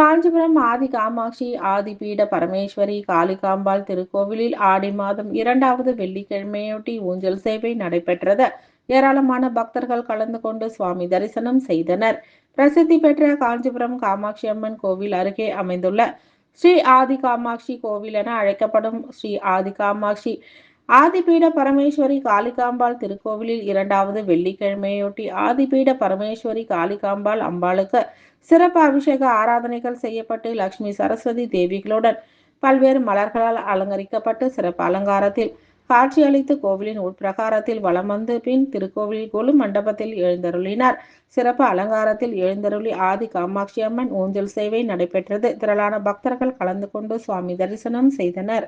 காஞ்சிபுரம் ஆதி காமாட்சி ஆதிபீட பரமேஸ்வரி காளிகாம்பாள் திருக்கோவிலில் ஆடி மாதம் இரண்டாவது வெள்ளிக்கிழமையொட்டி ஊஞ்சல் சேவை நடைபெற்றது. ஏராளமான பக்தர்கள் கலந்து கொண்டு சுவாமி தரிசனம் செய்தனர். பிரசித்தி பெற்ற காஞ்சிபுரம் காமாட்சி அம்மன் கோவில் அருகே அமைந்துள்ள ஸ்ரீ ஆதி காமாட்சி கோவில் என அழைக்கப்படும் ஸ்ரீ ஆதி காமாட்சி ஆதிபீட பரமேஸ்வரி காளிகாம்பாள் திருக்கோவிலில் இரண்டாவது வெள்ளிக்கிழமையொட்டி ஆதிபீட பரமேஸ்வரி காளிகாம்பாள் அம்பாளுக்கு சிறப்பு அபிஷேக ஆராதனைகள் செய்யப்பட்டு லக்ஷ்மி சரஸ்வதி தேவிகளுடன் பல்வேறு மலர்களால் அலங்கரிக்கப்பட்டு சிறப்பு அலங்காரத்தில் காட்சியளித்து கோவிலின் உட்பிரகாரத்தில் வலம் வந்து பின் திருக்கோவிலில் கொலு மண்டபத்தில் எழுந்தருளினார். சிறப்பு அலங்காரத்தில் எழுந்தருளி ஆதி காமாட்சி அம்மன் ஊஞ்சல் சேவை நடைபெற்றது. திரளான பக்தர்கள் கலந்து கொண்டு சுவாமி தரிசனம் செய்தனர்.